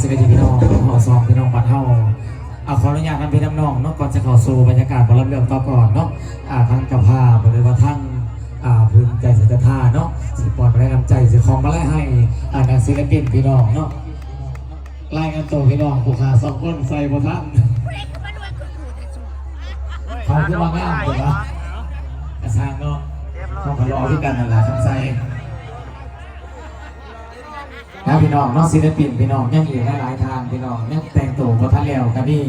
สวัสดีพี่น้องขอซองพี่น้องบัดเฮาเอาขออนุญาตนำพี่น้ำน้องเนาะก่อนจะเข้าสู่บรรยากาศบอลเรื่องต่อก่อนเนาะอ่าทั้งกับภาพหรือว่าทั้งอ่าพื้นใจสัจธาเนาะสิปอดมาได้นำใจสิของมาไล่ให้อ่านักศิลปินพี่น้องเนาะไล่กันตัวพี่น้องผู้ขาสองคนใส่บนทันเขาคือว่างามเลยวะกระซางเนาะเขาก็รอพี่กันนั่นแหละคำใส่ นะพี่น้องนอกศิลปินพี่น้องยังอีกหลายๆทางพี่น้องยังแต่งตัวพอทันแล้วครับพี่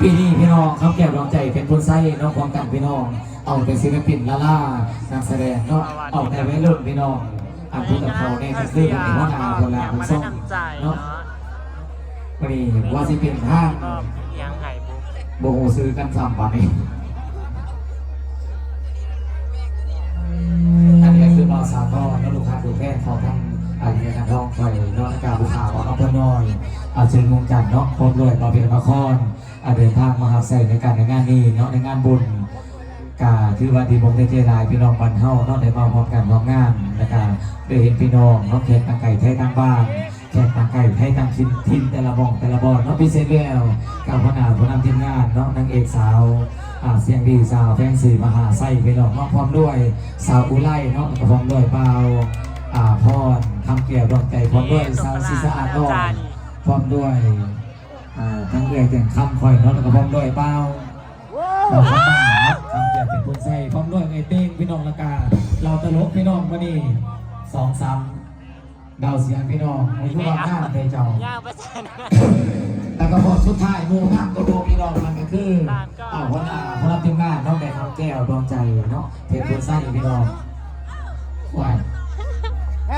ปีนี้พี่น้องเขาแก้วดวงใจเป็นคนไส้น้องความกันพี่น้อง เอาเป็นศิลปินละล่านักแสดงเนาะเอาแต่ไม่เลิกพี่น้องอ่านพูดกับเขาในหนังสือเป็นหัวหน้าคนละคนส่งเนาะนนี้ว่าสิเป็นทางก็ยังไห่บุ๊กโบโหซื้อกันสามวัน เชิญวงจันทร์เนาะพร้อมด้วยเราเป็นนครอาเดินทางมาหาใส่ในการในงานนี้เนาะในงานบุญกาคือว่าดีผมได้เจรายพี่น้องบันเฮาเนาะได้มาพร้อมกันพร้อมงานนะครับได้เห็นพี่น้องเนาะแขกต่างไก่ไทยต่างบ้านแขกต่างไก่ไทยต่างทินทินแต่ละบ้องแต่ละบอนเนาะพิเศษแล้วกับพนาผู้นำทีมงานเนาะนางเอกสาวอ่าเสียงดีสาวแฟงสีมหาไส้พี่น้องเนาะพร้อมด้วยสาวอุไลเนาะพร้อมด้วยเปาอ่าพรคำเกี่ยวดวงใจพร้อมด้วยสาวศิสะอาดนอง พร้อมด้วยอ่าทั้งเรียกแต่งคำคอยเนาะแล้วก็พร้อมด้วยเป้าเราพร้อมบ้างเนาะคำเจ็บเป็นคนใส่พร้อมด้วยไอเต้งพี่น้องละกาเราตลกพี่น้องมานี่สองสามดาวเสียงพี่น้องในทุกวันหน้าเตเจ้าย่างประชันแล้วก็พอสุดท้ายหมูงามตัวโตพี่น้องมันก็คืออ่าหัวหน้าพนักทีมงานน้องแม่คำแก้วดวงใจเนาะเพชรคนใส่พี่น้องไหว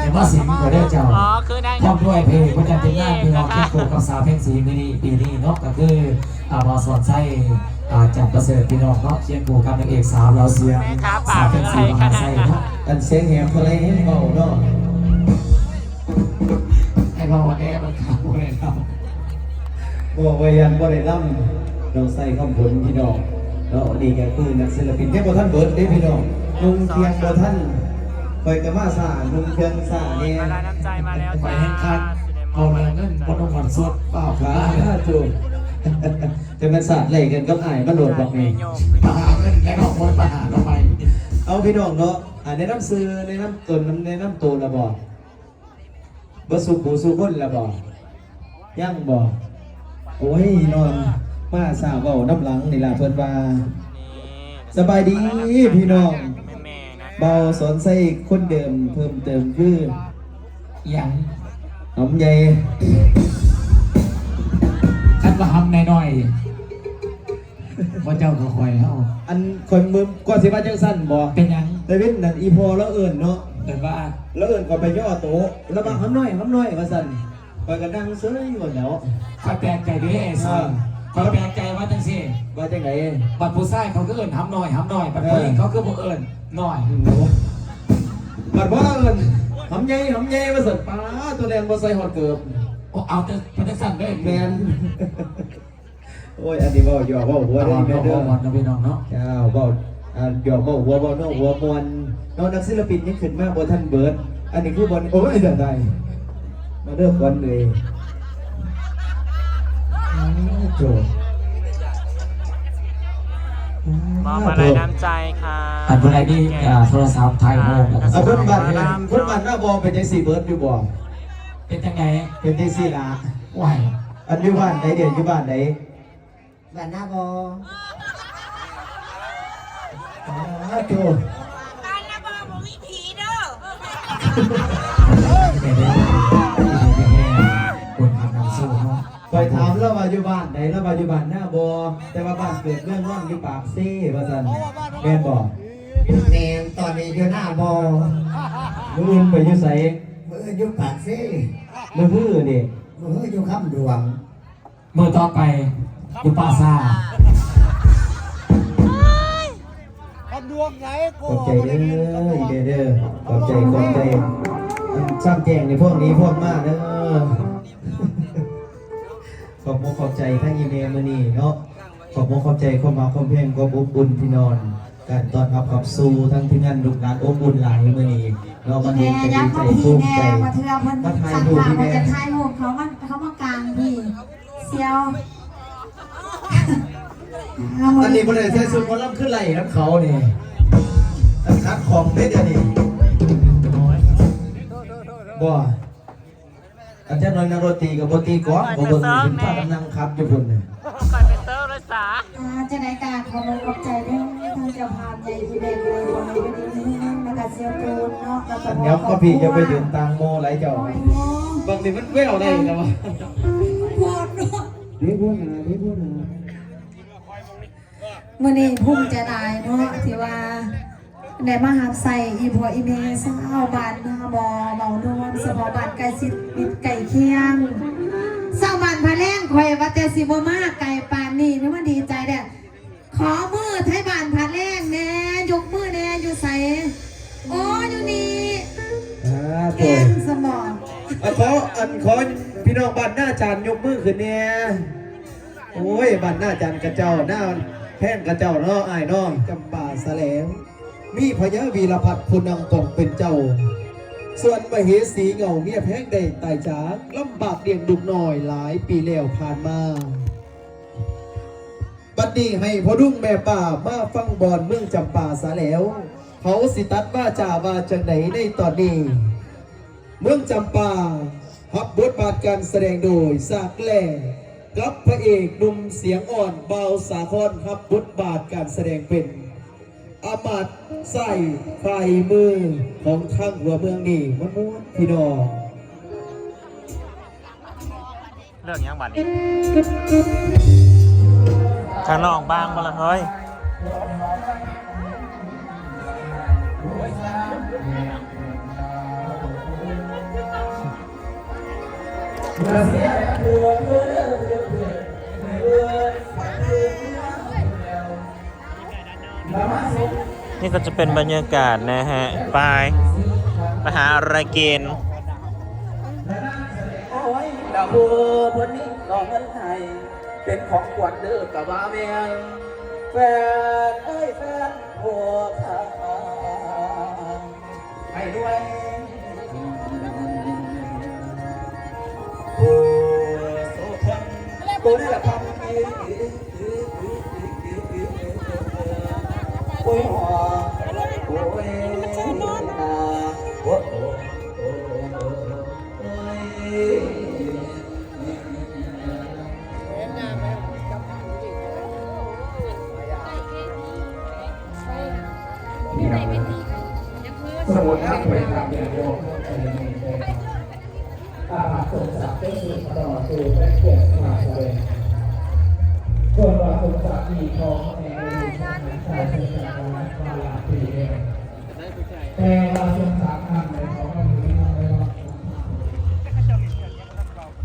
เดี๋ยวว่าเสียงก็ได้เจ้าอ๋อคือได้พร้อมด้วยเพลงพระจันทร์เต็มหน้าคือเราเคียงคู่กับสาวเพลงสีมินีปีนี้เนาะก็คืออ่าบอสอนไส้อ่าจัดประเสริฐพี่น้องเนาะเคียงคู่กับนางเอกสาวเราเสียงแม่ค้าสาปาวกเพลงอะไรสีมขหานาดไส้นั้นเนาะอันเสียงแหบทะเลให้เบาเนาะให้เราแอบมันขาเลยครับบอกว่ายันบ่ได้ล่ำเราใส่คำผลพี่น้องเนาะนี่ก็คือนักศิลปินแค่บ่ท่านเบิร์ดเด้พี่น้องนุ่งเทียงบ่ท่าน คอยกะมาสานุ่งเทียงสาเนี่ยมาลายน้ำใจมาแล้วไปจ้าแห่งคันเอาเงินบนองค์วันสดเปล่าคขารับจูบแต่มันสาดไหลกันกับอ้ายมันโหลดบอกนี่โยกมาหาเงินแล้วก็คนมาหาทำไมเอาพี่น้องเนาะอ่าในน้ำซื้อในน้ำตนในน้ำตัวละบ่บ่สุขูสุคนละบ่ย่างบ่โอ้ยนอนมาสาวเว้าน้ำหลังนี่ล่ะเพิ่นว่าสบายดีพี่น้องแม่ๆนะ เบาสอนใส่คนเดิมเพิ่มเติมคืออย่างหอมใหญ่คันว่าทำหน่อยๆว่าเจ้าก็คอยเฮาอันคนมือก่อนสิว่าจังสั้นบ่เป็นหยังแต่เว้นนั่นอีพอแล้วเอิ้นเนาะเกิดว่าแล้วเอิ้นก็ไปย่อโตะแล้วมาหอมน้อยหอมน้อยว่าซั่นไปก็นั่งเซยหมดแล้วคอยแปลกใจเด้สิ คอยแปลกใจว่าจังสิว่าจังไดบัดผู้ชายเขาก็เอิ้นทำหน่อยทำหน่อยบัดผู้หญิงเขาก็บ่เอิ้นหน่อยบัดบ่เอิ้นหอมใหญ่หอมใหญ่ว่าซั่นป้าตัวแดงบ่ใส่ฮอดเกือบโอ้เอาแต่เป็นจังสั่นเด้แม่นโอ้ยอันนี้เว้าหยอกเว้าหัวว่าได้ได้แม่แม่เด้เด้ออหมดนะพี่น้องเนาะเจ้าเว้าอ่าหยอกเว้าหัวเว้าเนาะหัวมวนเนาะนักศิลปินยังขึ้นมาบ่ทันเบิดอันนี้คือบอลโอ้ยเดี๋ยวได้มาเด้อคนเลย อ้าวโจมอบมาลายน้ำใจค่ะอันคนใดนี่อ่าโทรศัพท์ไทยโฮมแล้วก็เอาสเพิ่นมับัคตรรเลยเพิ่นบัตรหน้าบอลเป็นจังสี่เบิร์ดอยู่บ่เป็นจังไงเป็นจังสี่ละไหวอันอยู่บ้านไหนเดี๋ยวอยู่บ้านไหนบ้านหน้าบออ้าวโจบ้านนะบอผมมีผีเด้อ แล้วว่าอยู่บ้านไหนแล้วว่าอยู่บ้านหน้าบอแต่ว่าบ้านเกิดเรื่องว่างอยู่ปากซี่ว่าซั่นแม่นบ่แนมตอนนี้อยู่หน้าบอมื้ออื่นไปอยู่ไสมืออยู่ปากซี่มื้อฮื้อนี่มืออยู่คำดวงมือต่อไปอยู่ปาซาขอบใจเด้ออีเด้อเด้อขอบใจขอบใจอันช่างแจ้งในพวกนี้พวกมากเด้อ ขอบคุณขอบใจทั้งอีเมลมานี่เนาะขอบคุณขอบใจความมาความเพียงความอบอุ่นพี่นอนการตอนรับขับสู่ทั้งที่งานลูกหลานอบอุ่นหลายมือนี้เรามาแม่เห็นกันยัดีงใจมาพีภูมิใจมาเทือพิ่นมาถ่ายสั่งรูปข่าวพี่แม่มาจะถ่ายรูปเขามันเขามากลางดียวอันนี้บ่ได้ใส่สุดบ่ลำขึ้นไหลน้ำเขานี่อันคัดของเด้เดี๋ยวนี้บ่ อันเจ้าน้อยนารตีกับบ่ตีก้อนบ่เบิ่งเป็นป้ากำลังครับอยู่พุ่นนี่คอยเป็นเซอร์เลยสาอ่าจะได้การขอบคุณขอบใจเรื่องทางเจ้าภาพใหญ่ที่ได้เลยวันนี้ก็ดีนี่แล้วก็เซียวปูนเนาะแล้วก็อันเดี๋ยวก็พี่จะไปยืนตังโมไหลเจ้าบางทีมันแววได้นะวะพอดเนาะเฮ้ยพูดนะเฮ้ยพูดนะมื่อนี้ภูมิใจหลายเนาะที่ว่า ได้มาหาใส่อีผัวอีเมสาวบ้านนาบอเมานวลสมอบ้านไก่สิมิดไก่เคียงสาวบ้านพะแรงข่อยว่าแต่สิบมาไก่ปานนี่นี่มันดีใจเด้อขอมือไทยบ้านพะแรงแน่ยกมือแน่อยู่ใส่โอ้อยู่นี่อ่าแกตัวงสมองขออันขอพี่น้องบ้านหน้าจานยกมือขึ้นเนี่ยโอ้ยบ้านหน้าจานกระเจ้าหน้าแพงกระเจ้าเนาะอ้ายเนาะจำป่าแสลง มีพญาวีรพัฒน์ผู้นำกองเป็นเจ้า ส่วนมเหสีเงาเมียแพงได้ตายจากลำบากเลี้ยงดุกน้อยหลายปีแล้วผ่านมาบัดนี้ให้พอดุ้งแม่ป่ามาฟังบอลเมืองจำป่าซะแล้ว เขาสิตัดว่าจ่าว่าจังไหนในตอนนี้ เมืองจำปาฮับบทบาทการแสดงโดยสากแหล่กับพระเอกหนุ่มเสียงอ่อนเบาสาคอนฮับบทบาทการแสดงเป็น อามาตย์ใส่ไฟมือของทางหัวเมืองนี่มันม้วนพี่น้องเรื่องยังบัดนี้ข้างนอกบ้างบ่ละเฮ้ย นี่ก็จะเป็นบรรยากาศนะฮะ ไปไปหาอะไรกินโอ้ยดอกบัวเพิ่นนี่ดอกเงินไทย เป็นของขวัญเด้อกับว่าแม่งแฟนเอ้ยแฟนบัวขาให้ด้วยบัวโสพลตัวนี้ละครับ โอ้ยหอโอ้ยนาโอ้โอ้โอ้โอ้ยสมุนไพรครับอย่างโยมอาหาสมศักดิ์เป็นสื่อต่อสู่และเกียรติมาแสดง ส่วนว่าสมศักดิ์มีทองแห่งชาติชายสมศักดิ์มาลาปีเองแต่ว่าสมศักดิ์ทำในของมันมีทำในว่า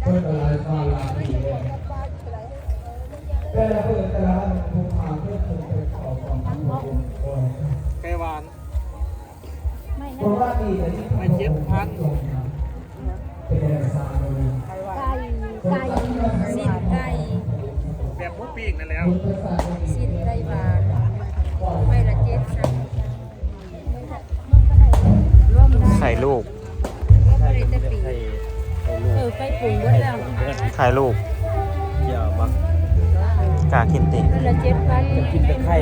เพื่ออะไรมาลาปีเองแต่ละเพื่อนแต่ละภูมิภาคเพื่อคงเป็นขอความทั้งหมดก่อนไก่หวานเพราะว่าดีแต่ที่ไม่เจ็บพันเป็น ไข่ลูกอย่าบักกากินติไม่ละเจ็ดพันกินแต่ไข่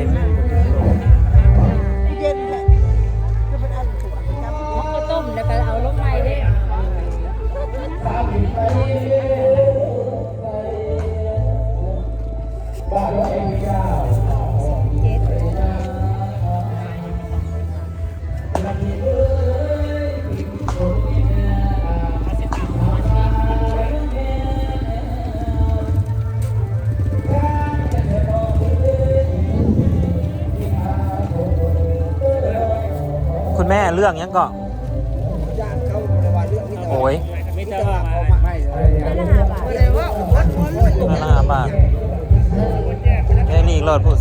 เย็นเลยก็ต้มแล้วก็เอาลงไม้ได้ รื่องยังก็โอ้ยไม่ได้ว่าไม่ไม่ละห้าบาทน่ารักบาทแม่ลีกโหลดผู้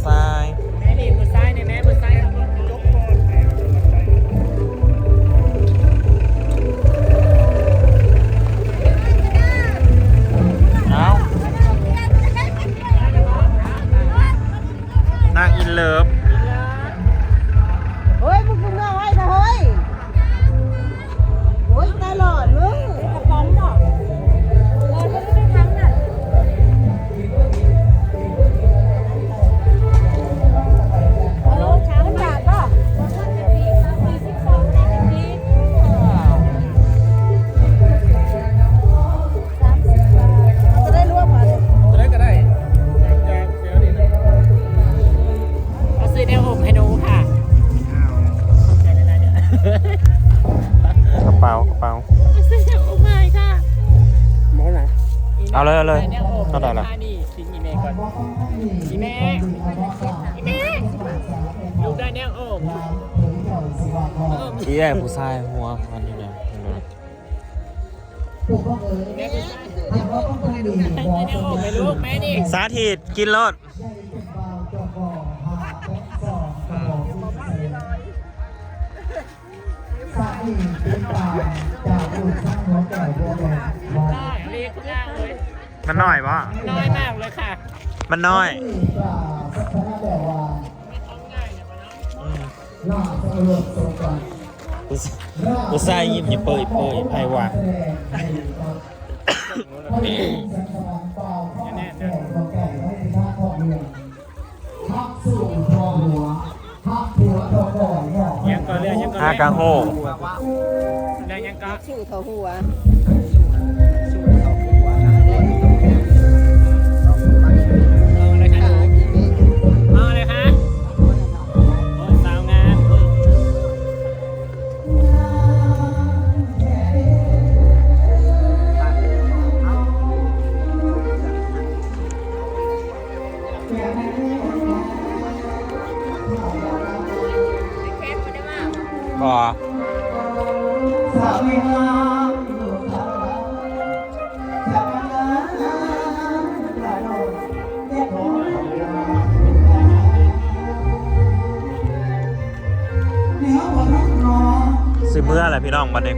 เป๋ากระเป๋าโอ้ไม่ค่ะมองไหนเอาเลยเอาเลยเอาได้ละนี่สิงอีเมก่อีเมอยู่ได้แนวโอ้ที่แรกผู้ชายหัวมันอยู่ไหนสาธิตกินรส กแม่นี่สาธิตกินรถได้เรียกล่างเลย มันน้อยปะน้อยมากเลยค่ะ มันน้อยผู้ชายยิ้มยิ้มเปยเปยไพวะ ก็ฮากาโฮเรื่องยังก็ชื่อเขาหัว มื่ออะไรพี่น้องวันนี้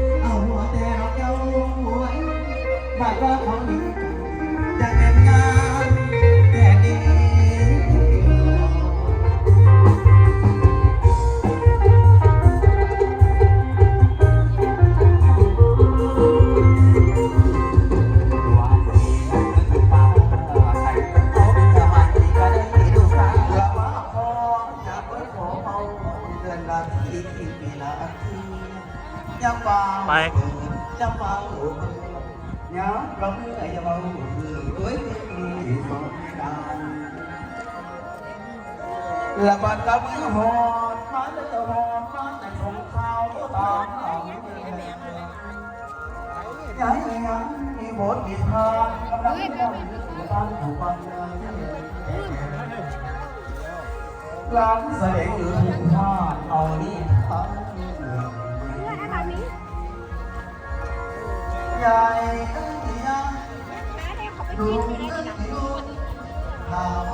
là bạn đã hồn nói đến tự hồn nói là cũng khao của tạm cái gì anh? Đi bốn nhịp hơn con đang đi đâu người ta thủ bằng lắm để người thủ hoa tàu đi dài cái gì đó đúng cái gì? Đó